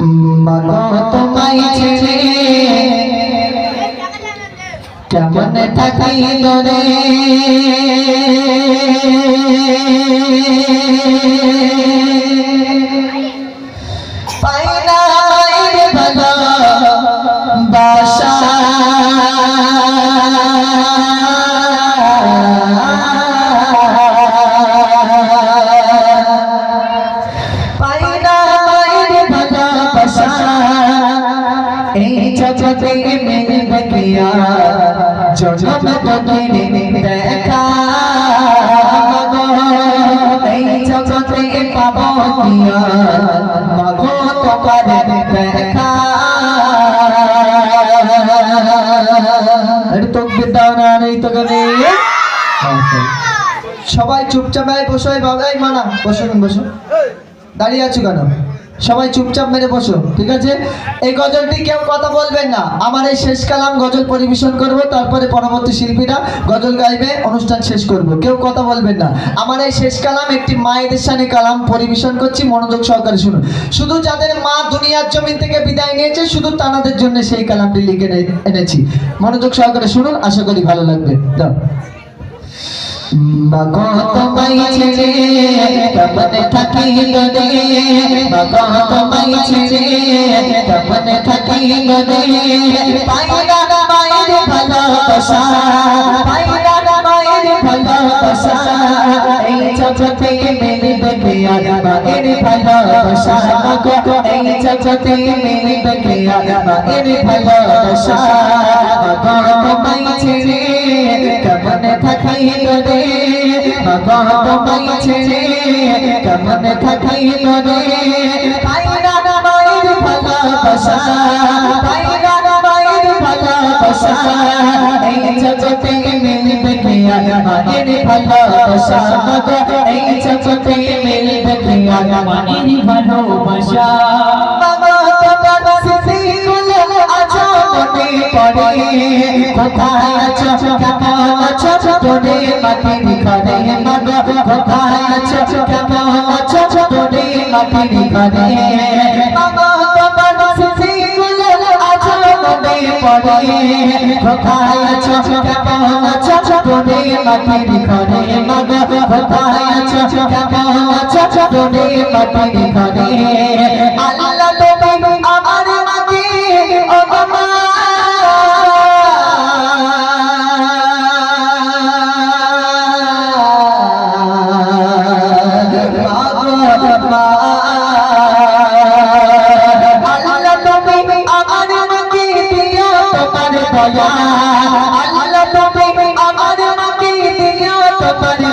মাগো তোমায় ছেড়ে কেমন থাকি রে পাইনা জনম তোকে দেখা এই জগতে পাবো মাগো তোমার দেখা সবাই চুপচাপ বসো, এই বাবা এই মানা বসো বসো। দাঁড়িয়ে আছো কেন? সবাই চুপচাপ মেরে বসো, ঠিক আছে? এই গজলটি কেউ কথা বলবেন না। আমার এই শেষ কালাম গজল পরিবেশন করব, তারপরে পরবর্তী শিল্পীরা গজল গাইবে, অনুষ্ঠান শেষ করব। কেউ কথা বলবেন না। আমার এই শেষ কালাম একটি মায়েদের সানে কালাম পরিবেশন করছি, মনোযোগ সহকারে শুনুন। শুধু যাদের মা দুনিয়ার জমিন থেকে বিদায় নিয়েছে, শুধু তানাদের জন্য সেই কালামটি লিখে এনে- এনেছি। মনোযোগ সহকারে শুনুন, আশা করি ভালো লাগবে। দাও মাগো তোমায় ছেড়ে কেমন থাকি রে মাগো তোমায় ছেড়ে কেমন থাকি রে পাইনা মায়ের ভালোবাসা পাইনা মায়ের ভালোবাসা এই জগতে মিলবে কে আর মায়ের ভালোবাসা মাগো এই জগতে মিলবে কে আর মায়ের ভালোবাসা মাগো থাকি রে মাগো তোমায় ছেড়ে কেমন থাকি রে পাইনা মায়ের ভালোবাসা পাইনা মায়ের ভালোবাসা এই জগতে মিলবে কে মায়ের ভালোবাসা এই জগতে মিলবে কে মায়ের ভালোবাসা মাগো তোমার স্মৃতিগুলো আছো মনে পড়ে কোথায় আছো কেমন আছো তোরে মাটির ঘরে মাগো কোথায় আছো কেমন আছো তোরে মাটির ঘরে মাগো তোমার স্মৃতিগুলো আছো মনে পড়ে কোথায় আছো কেমন আছো তোরে মাটির ঘরে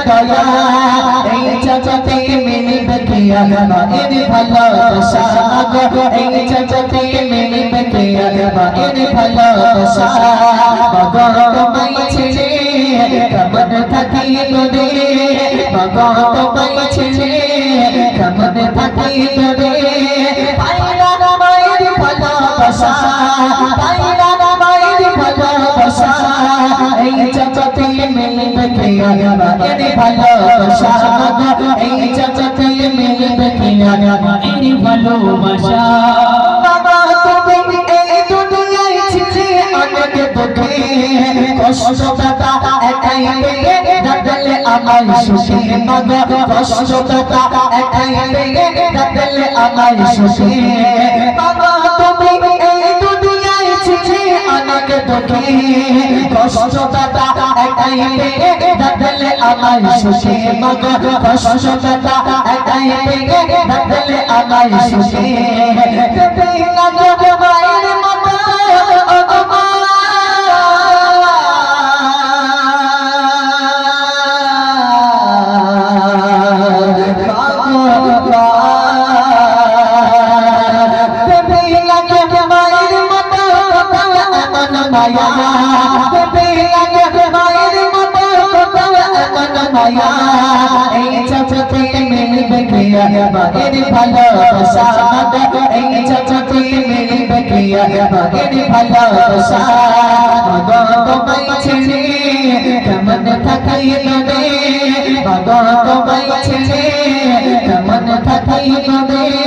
দয়া এই জগতে মিলবে কি মায়ের ভালোবাসা গো এই জগতে মিলবে কি মায়ের ভালোবাসা মগো তোমায় ছেড়ে কেমন থাকি রে মগো তোমায় ছেড়ে কেমন থাকি রে না মায়ের ভালোবাসা পাইলা মিলবে কে মায়ের ভালোবাসা গো এই জগতে মিলবে কে মায়ের ভালোবাসা বাবা তুমি এই দুনিয়ায় ছিলে অনেক দুঃখে কষ্ট দাতা একাই পেয়ে ডাকলে আমার সুখে মাগো কষ্ট দাতা একাই পেয়ে ডাকলে আমার সুখে বাবা তুমি এই দুনিয়ায় ছিলে অনেক দুঃখে কষ্ট দাতা একাই পেয়ে আমার সুখে মাগো কষ্ট দাতা একাই লাগো মায়ের ভালোবাসা এই জগতে মিলবে কি মায়ের ভালোবাসা মগো তোমায় ছেড়ে কেমন থাকাই রে মগো তোমায় ছেড়ে কেমন থাকাই রে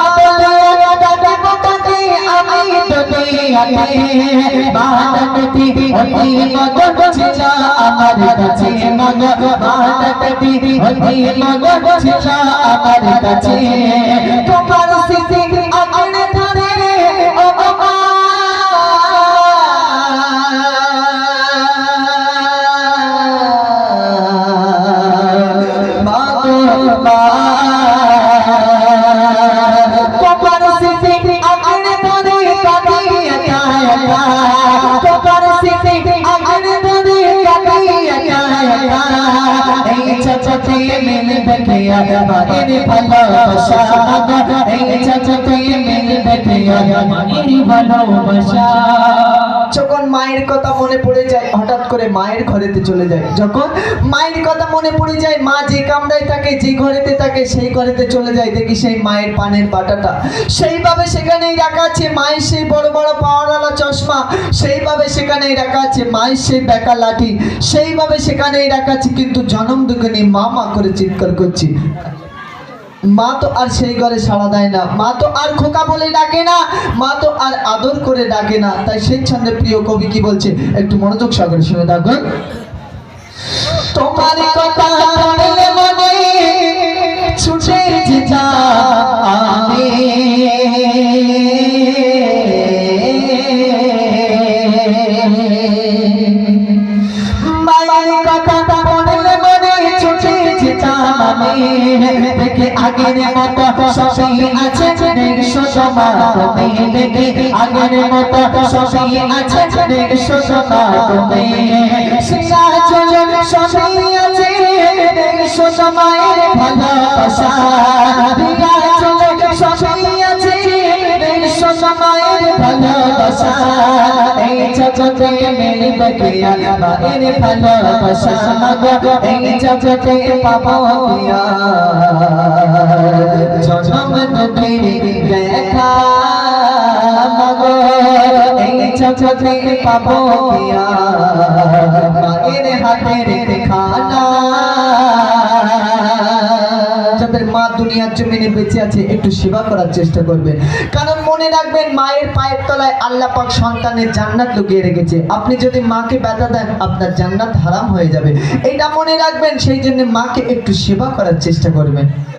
তোকে আগে মা ডাকতে ওই মগো ছিল আমার কাছে মগো মা ডাকতে ওই মগো ছিল আমার কাছে তোমার স্মৃতি এই জগতে মিলবে কি আর মায়ের ভালোবাসা এই জগতে মিলবে কি আর মায়ের ভালোবাসা যখন মায়ের কথা মনে পড়ে যায়, হঠাৎ করে মায়ের ঘরেতে চলে যায়। যখন মায়ের কথা মনে পড়ে যায়, মা যে কামরায় থাকে, যে ঘরেতে থাকে, সেই ঘরেতে চলে যায়। দেখি সেই মায়ের পানের বাটাটা। সেইভাবে সেখানেই রাখা আছে মায়ের সেই বড় বড় পাওয়ারওয়ালা চশমা। সেইভাবে সেখানেই রাখা আছে মায়ের সেই বেকা লাঠি। সেইভাবে সেখানেই রাখা আছে, কিন্তু জনম দুঃখিনী মা মা করে চিৎকার করছি। মা তো আর সেই ঘরে সাড়া দেয় না। মা তো আর খোকা বলে ডাকে না। মা তো আর আদর করে ডাকে না। তাই সেই ছন্দে প্রিয় কবি কি বলছে? একটু মনোযোগ সহকারে শুনে থাকুন তোমার কথা মনে দেখে আগের মতো সবই আছে দেখশো সমা তুমি দেখে আগের মতো সবই আছে দেখশো সমা তুমি সিয়া চলে সবই আছে দেখশো সময়ের ভালোবাসা এই জগতে মিলবে কি আর মায়ের ভালোবাসা গো এই জগতে পাবো কি আর জনম দুঃখের দেখা মাগো এই জগতে পাবো কি আর মায়ের হাতের খানা যাদের মা দুনিয়ার জমিনে বেঁচে আছে, একটু সেবা করার চেষ্টা করবেন। কারণ মনে রাখবেন, মায়ের পায়ের তলায় আল্লাহ পাক সন্তানের জান্নাত লুকিয়ে রেখেছে। আপনি যদি মাকে ব্যথা দেন, আপনার জান্নাত হারাম হয়ে যাবে। এটা মনে রাখবেন, সেই জন্য মাকে একটু সেবা করার চেষ্টা করবেন।